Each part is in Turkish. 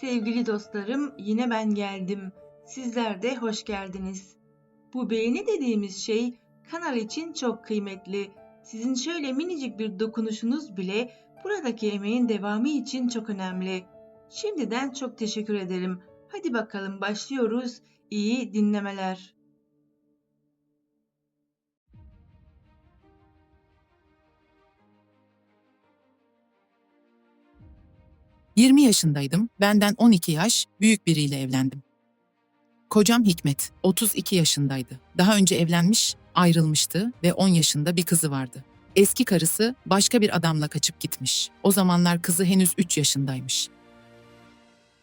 Sevgili dostlarım, yine ben geldim. Sizler de hoş geldiniz. Bu beğeni dediğimiz şey kanal için çok kıymetli. Sizin şöyle minicik bir dokunuşunuz bile buradaki emeğin devamı için çok önemli. Şimdiden çok teşekkür ederim. Hadi bakalım başlıyoruz. İyi dinlemeler. 20 yaşındaydım. Benden 12 yaş büyük biriyle evlendim. Kocam Hikmet 32 yaşındaydı. Daha önce evlenmiş, ayrılmıştı ve 10 yaşında bir kızı vardı. Eski karısı başka bir adamla kaçıp gitmiş. O zamanlar kızı henüz 3 yaşındaymış.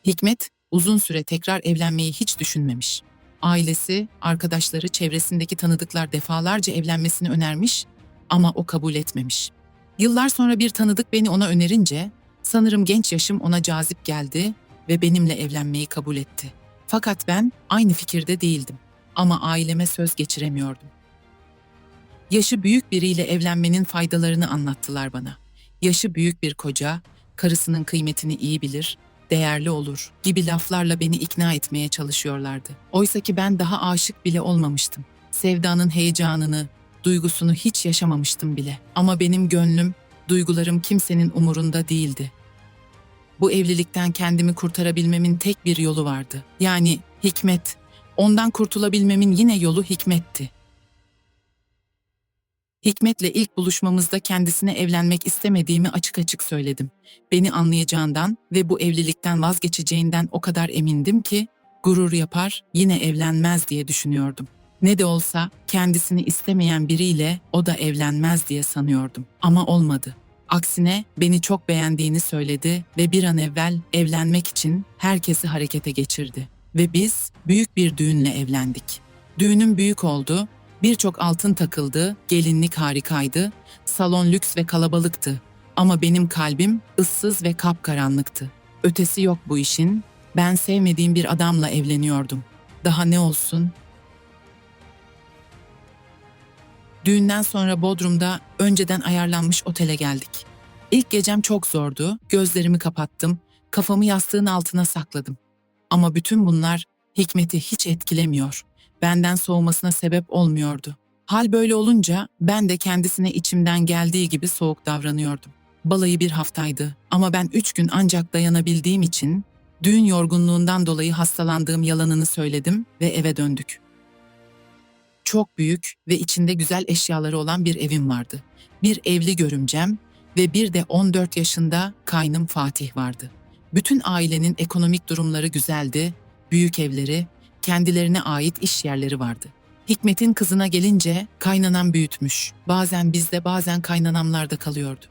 Hikmet uzun süre tekrar evlenmeyi hiç düşünmemiş. Ailesi, arkadaşları, çevresindeki tanıdıklar defalarca evlenmesini önermiş ama o kabul etmemiş. Yıllar sonra bir tanıdık beni ona önerince sanırım genç yaşım ona cazip geldi ve benimle evlenmeyi kabul etti. Fakat ben aynı fikirde değildim ama aileme söz geçiremiyordum. Yaşı büyük biriyle evlenmenin faydalarını anlattılar bana. Yaşı büyük bir koca, karısının kıymetini iyi bilir, değerli olur gibi laflarla beni ikna etmeye çalışıyorlardı. Oysa ki ben daha aşık bile olmamıştım. Sevdanın heyecanını, duygusunu hiç yaşamamıştım bile. Ama benim gönlüm, duygularım kimsenin umurunda değildi. Bu evlilikten kendimi kurtarabilmemin tek bir yolu vardı. Yani hikmet. Ondan kurtulabilmemin yine yolu hikmetti. Hikmet'le ilk buluşmamızda kendisine evlenmek istemediğimi açık açık söyledim. Beni anlayacağından ve bu evlilikten vazgeçeceğinden o kadar emindim ki gurur yapar, yine evlenmez diye düşünüyordum. Ne de olsa kendisini istemeyen biriyle o da evlenmez diye sanıyordum. Ama olmadı. Aksine beni çok beğendiğini söyledi ve bir an evvel evlenmek için herkesi harekete geçirdi. Ve biz büyük bir düğünle evlendik. Düğünüm büyük oldu, birçok altın takıldı, gelinlik harikaydı, salon lüks ve kalabalıktı. Ama benim kalbim ıssız ve kapkaranlıktı. Ötesi yok bu işin, ben sevmediğim bir adamla evleniyordum. Daha ne olsun, Düğünden sonra Bodrum'da önceden ayarlanmış otele geldik. İlk gecem çok zordu, gözlerimi kapattım, kafamı yastığın altına sakladım. Ama bütün bunlar Hikmet'i hiç etkilemiyor, benden soğumasına sebep olmuyordu. Hal böyle olunca ben de kendisine içimden geldiği gibi soğuk davranıyordum. Balayı bir haftaydı ama ben üç gün ancak dayanabildiğim için düğün yorgunluğundan dolayı hastalandığım yalanını söyledim ve eve döndük. Çok büyük ve içinde güzel eşyaları olan bir evim vardı. Bir evli görümcem ve bir de 14 yaşında kaynım Fatih vardı. Bütün ailenin ekonomik durumları güzeldi, büyük evleri, kendilerine ait iş yerleri vardı. Hikmet'in kızına gelince kaynanan büyütmüş. Bazen bizde bazen kaynanamlarda kalıyordu.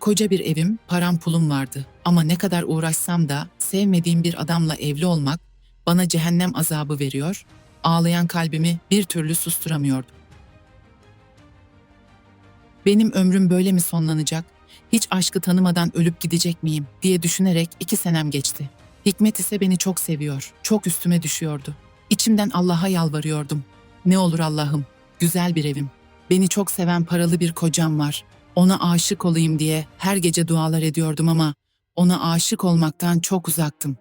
Koca bir evim, param pulum vardı. Ama ne kadar uğraşsam da sevmediğim bir adamla evli olmak bana cehennem azabı veriyor, ağlayan kalbimi bir türlü susturamıyordum. Benim ömrüm böyle mi sonlanacak, hiç aşkı tanımadan ölüp gidecek miyim diye düşünerek iki senem geçti. Hikmet ise beni çok seviyor, çok üstüme düşüyordu. İçimden Allah'a yalvarıyordum. Ne olur Allah'ım, güzel bir evim, beni çok seven paralı bir kocam var. Ona aşık olayım diye her gece dualar ediyordum ama ona aşık olmaktan çok uzaktım.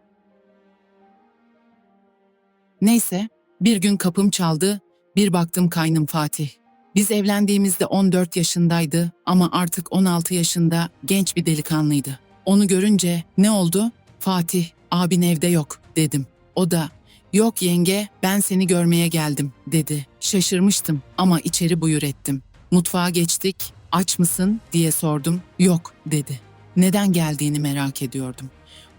Neyse, bir gün kapım çaldı, bir baktım kaynım Fatih. Biz evlendiğimizde 14 yaşındaydı ama artık 16 yaşında genç bir delikanlıydı. Onu görünce ne oldu? Fatih, abin evde yok dedim. O da yok yenge ben seni görmeye geldim dedi. Şaşırmıştım ama içeri buyur ettim. Mutfağa geçtik. Aç mısın diye sordum. Yok dedi. Neden geldiğini merak ediyordum.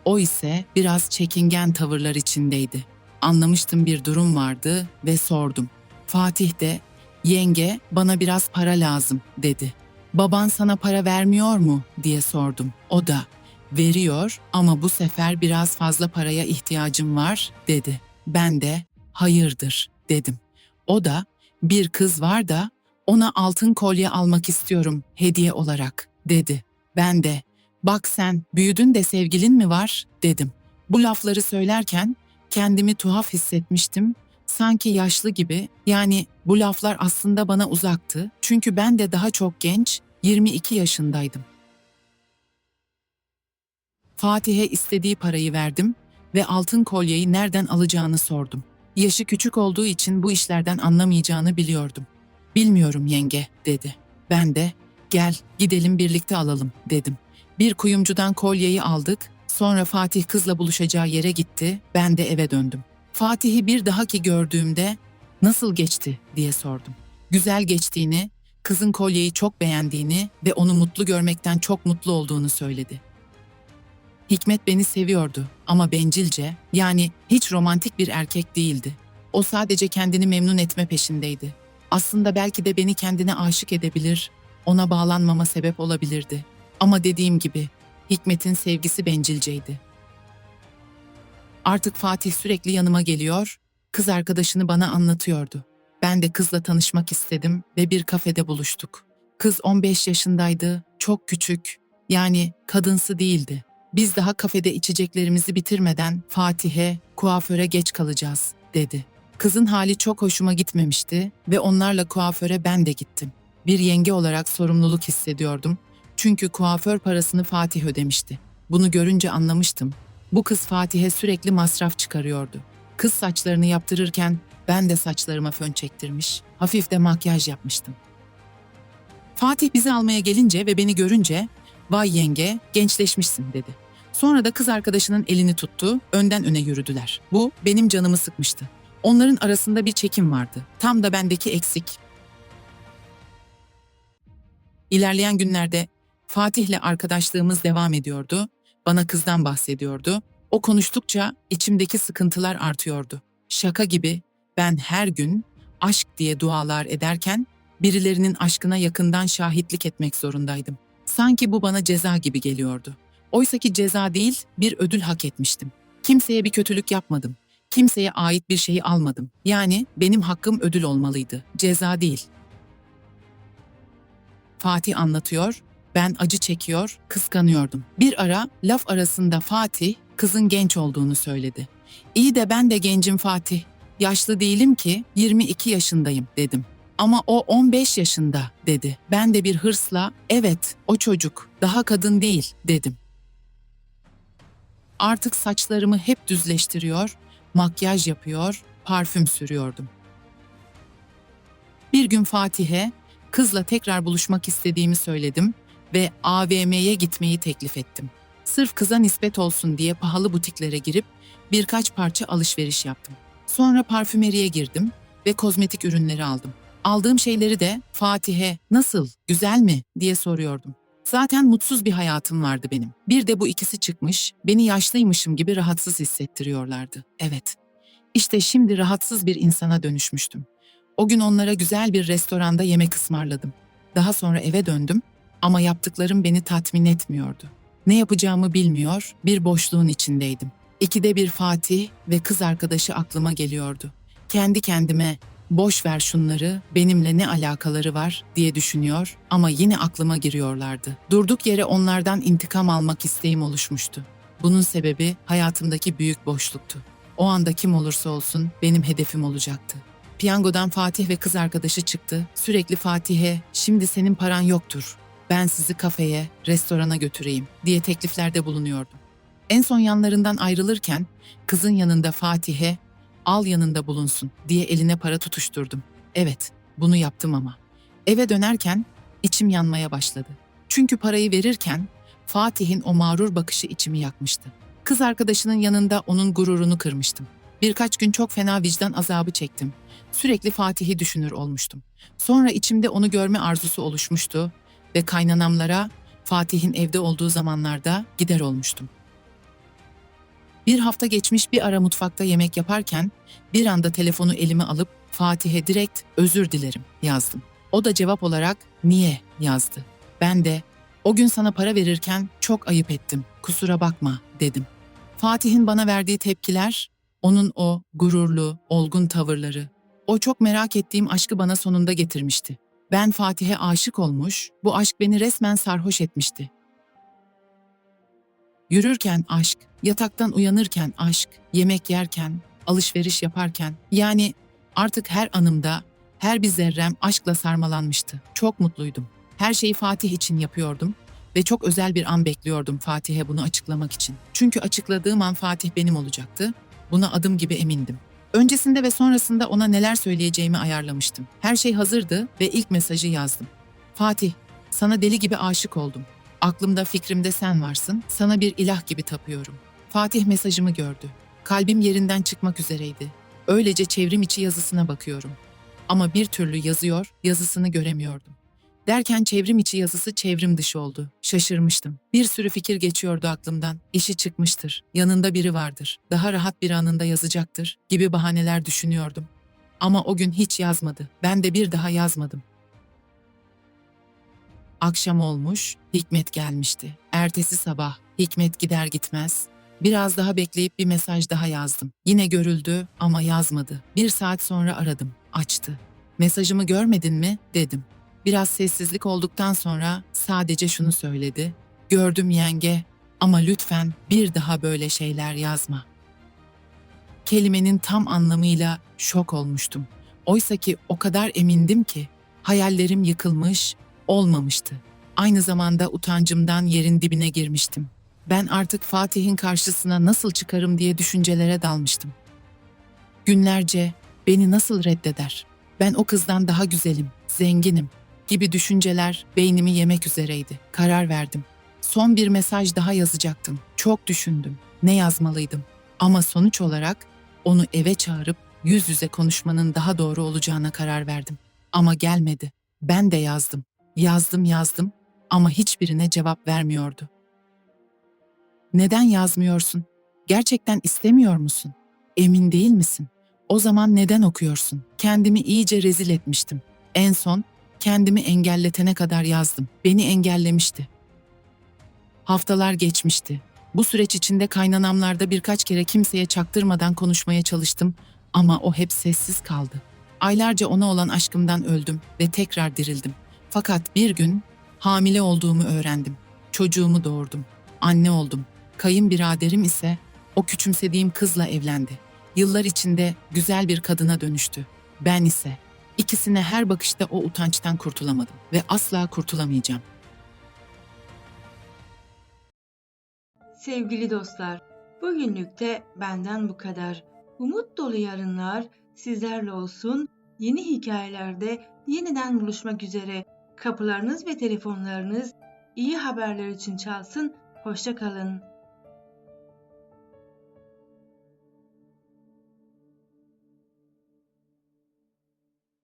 O ise biraz çekingen tavırlar içindeydi. Anlamıştım bir durum vardı ve sordum. Fatih de Yenge, bana biraz para lazım, dedi. Baban sana para vermiyor mu, diye sordum. O da, veriyor ama bu sefer biraz fazla paraya ihtiyacım var, dedi. Ben de, hayırdır, dedim. O da, bir kız var da ona altın kolye almak istiyorum hediye olarak, dedi. Ben de, bak sen büyüdün de sevgilin mi var, dedim. Bu lafları söylerken kendimi tuhaf hissetmiştim sanki yaşlı gibi yani bu laflar aslında bana uzaktı çünkü ben de daha çok genç 22 yaşındaydım. Fatih'e istediği parayı verdim ve altın kolyeyi nereden alacağını sordum. Yaşı küçük olduğu için bu işlerden anlamayacağını biliyordum. Bilmiyorum yenge, dedi. Ben de, gel gidelim birlikte alalım, dedim. Bir kuyumcudan kolyeyi aldık, sonra Fatih kızla buluşacağı yere gitti, ben de eve döndüm. Fatih'i bir dahaki gördüğümde, nasıl geçti diye sordum. Güzel geçtiğini, kızın kolyeyi çok beğendiğini ve onu mutlu görmekten çok mutlu olduğunu söyledi. Hikmet beni seviyordu ama bencilce, yani hiç romantik bir erkek değildi. O sadece kendini memnun etme peşindeydi. Aslında belki de beni kendine aşık edebilir, ona bağlanmama sebep olabilirdi. Ama dediğim gibi, Hikmet'in sevgisi bencilceydi. Artık Fatih sürekli yanıma geliyor, kız arkadaşını bana anlatıyordu. Ben de kızla tanışmak istedim ve bir kafede buluştuk. Kız 15 yaşındaydı, çok küçük, yani kadınsı değildi. Biz daha kafede içeceklerimizi bitirmeden Fatih'e, kuaföre geç kalacağız, dedi. Kızın hali çok hoşuma gitmemişti ve onlarla kuaföre ben de gittim. Bir yenge olarak sorumluluk hissediyordum. Çünkü kuaför parasını Fatih ödemişti. Bunu görünce anlamıştım. Bu kız Fatih'e sürekli masraf çıkarıyordu. Kız saçlarını yaptırırken ben de saçlarıma fön çektirmiş, hafif de makyaj yapmıştım. Fatih bizi almaya gelince ve beni görünce "Vay yenge, gençleşmişsin." dedi. Sonra da kız arkadaşının elini tuttu, önden öne yürüdüler. Bu benim canımı sıkmıştı. Onların arasında bir çekim vardı. Tam da bendeki eksik. İlerleyen günlerde Fatih'le arkadaşlığımız devam ediyordu. Bana kızdan bahsediyordu. O konuştukça içimdeki sıkıntılar artıyordu. Şaka gibi ben her gün aşk diye dualar ederken birilerinin aşkına yakından şahitlik etmek zorundaydım. Sanki bu bana ceza gibi geliyordu. Oysaki ceza değil, bir ödül hak etmiştim. Kimseye bir kötülük yapmadım. Kimseye ait bir şeyi almadım. Yani benim hakkım ödül olmalıydı, ceza değil. Fatih anlatıyor, ben acı çekiyor, kıskanıyordum. Bir ara laf arasında Fatih kızın genç olduğunu söyledi. İyi de ben de gencim Fatih. Yaşlı değilim ki 22 yaşındayım dedim. Ama o 15 yaşında dedi. Ben de bir hırsla evet o çocuk daha kadın değil dedim. Artık saçlarımı hep düzleştiriyor, makyaj yapıyor, parfüm sürüyordum. Bir gün Fatih'e kızla tekrar buluşmak istediğimi söyledim ve AVM'ye gitmeyi teklif ettim. Sırf kıza nispet olsun diye pahalı butiklere girip birkaç parça alışveriş yaptım. Sonra parfümeriye girdim ve kozmetik ürünleri aldım. Aldığım şeyleri de Fatih'e nasıl, güzel mi diye soruyordum. Zaten mutsuz bir hayatım vardı benim. Bir de bu ikisi çıkmış, beni yaşlıymışım gibi rahatsız hissettiriyorlardı. Evet. İşte şimdi rahatsız bir insana dönüşmüştüm. O gün onlara güzel bir restoranda yemek ısmarladım. Daha sonra eve döndüm ama yaptıklarım beni tatmin etmiyordu. Ne yapacağımı bilmiyor, bir boşluğun içindeydim. İkide bir Fatih ve kız arkadaşı aklıma geliyordu. Kendi kendime boş ver şunları, benimle ne alakaları var diye düşünüyor ama yine aklıma giriyorlardı. Durduk yere onlardan intikam almak isteğim oluşmuştu. Bunun sebebi hayatımdaki büyük boşluktu. O anda kim olursa olsun benim hedefim olacaktı. Piyangodan Fatih ve kız arkadaşı çıktı. Sürekli Fatih'e şimdi senin paran yoktur. Ben sizi kafeye, restorana götüreyim diye tekliflerde bulunuyordum. En son yanlarından ayrılırken kızın yanında Fatih'e al yanında bulunsun diye eline para tutuşturdum. Evet, bunu yaptım ama. Eve dönerken içim yanmaya başladı. Çünkü parayı verirken Fatih'in o mağrur bakışı içimi yakmıştı. Kız arkadaşının yanında onun gururunu kırmıştım. Birkaç gün çok fena vicdan azabı çektim. Sürekli Fatih'i düşünür olmuştum. Sonra içimde onu görme arzusu oluşmuştu ve kaynanamlara Fatih'in evde olduğu zamanlarda gider olmuştum. Bir hafta geçmiş bir ara mutfakta yemek yaparken bir anda telefonu elime alıp Fatih'e direkt özür dilerim yazdım. O da cevap olarak niye yazdı. Ben de o gün sana para verirken çok ayıp ettim. Kusura bakma dedim. Fatih'in bana verdiği tepkiler, onun o gururlu, olgun tavırları, o çok merak ettiğim aşkı bana sonunda getirmişti. Ben Fatih'e aşık olmuş, bu aşk beni resmen sarhoş etmişti. Yürürken aşk, yataktan uyanırken aşk, yemek yerken, alışveriş yaparken, yani artık her anımda, her bir zerrem aşkla sarmalanmıştı. Çok mutluydum. Her şeyi Fatih için yapıyordum ve çok özel bir an bekliyordum Fatih'e bunu açıklamak için. Çünkü açıkladığım an Fatih benim olacaktı. Buna adım gibi emindim. Öncesinde ve sonrasında ona neler söyleyeceğimi ayarlamıştım. Her şey hazırdı ve ilk mesajı yazdım. Fatih, sana deli gibi aşık oldum. Aklımda fikrimde sen varsın, sana bir ilah gibi tapıyorum. Fatih mesajımı gördü. Kalbim yerinden çıkmak üzereydi. Öylece çevrim içi yazısına bakıyorum. Ama bir türlü yazıyor, yazısını göremiyordum. Derken çevrim içi yazısı çevrim dışı oldu. Şaşırmıştım. Bir sürü fikir geçiyordu aklımdan. İşi çıkmıştır. Yanında biri vardır. Daha rahat bir anında yazacaktır gibi bahaneler düşünüyordum. Ama o gün hiç yazmadı. Ben de bir daha yazmadım. Akşam olmuş, Hikmet gelmişti. Ertesi sabah Hikmet gider gitmez Biraz daha bekleyip bir mesaj daha yazdım. Yine görüldü ama yazmadı. Bir saat sonra aradım. Açtı. Mesajımı görmedin mi? dedim. Biraz sessizlik olduktan sonra sadece şunu söyledi. Gördüm yenge ama lütfen bir daha böyle şeyler yazma. Kelimenin tam anlamıyla şok olmuştum. Oysa ki o kadar emindim ki hayallerim yıkılmış, olmamıştı. Aynı zamanda utancımdan yerin dibine girmiştim. Ben artık Fatih'in karşısına nasıl çıkarım diye düşüncelere dalmıştım. Günlerce beni nasıl reddeder? Ben o kızdan daha güzelim, zenginim gibi düşünceler beynimi yemek üzereydi. Karar verdim. Son bir mesaj daha yazacaktım. Çok düşündüm. Ne yazmalıydım? Ama sonuç olarak onu eve çağırıp yüz yüze konuşmanın daha doğru olacağına karar verdim. Ama gelmedi. Ben de yazdım. Yazdım yazdım ama hiçbirine cevap vermiyordu. Neden yazmıyorsun? Gerçekten istemiyor musun? Emin değil misin? O zaman neden okuyorsun? Kendimi iyice rezil etmiştim. En son kendimi engelletene kadar yazdım. Beni engellemişti. Haftalar geçmişti. Bu süreç içinde kaynanamlarda birkaç kere kimseye çaktırmadan konuşmaya çalıştım ama o hep sessiz kaldı. Aylarca ona olan aşkımdan öldüm ve tekrar dirildim. Fakat bir gün hamile olduğumu öğrendim. Çocuğumu doğurdum. Anne oldum. Kayınbiraderim ise o küçümsediğim kızla evlendi. Yıllar içinde güzel bir kadına dönüştü. Ben ise ikisine her bakışta o utançtan kurtulamadım ve asla kurtulamayacağım. Sevgili dostlar, bugünlük de benden bu kadar. Umut dolu yarınlar sizlerle olsun. Yeni hikayelerde yeniden buluşmak üzere. Kapılarınız ve telefonlarınız iyi haberler için çalsın. Hoşça kalın.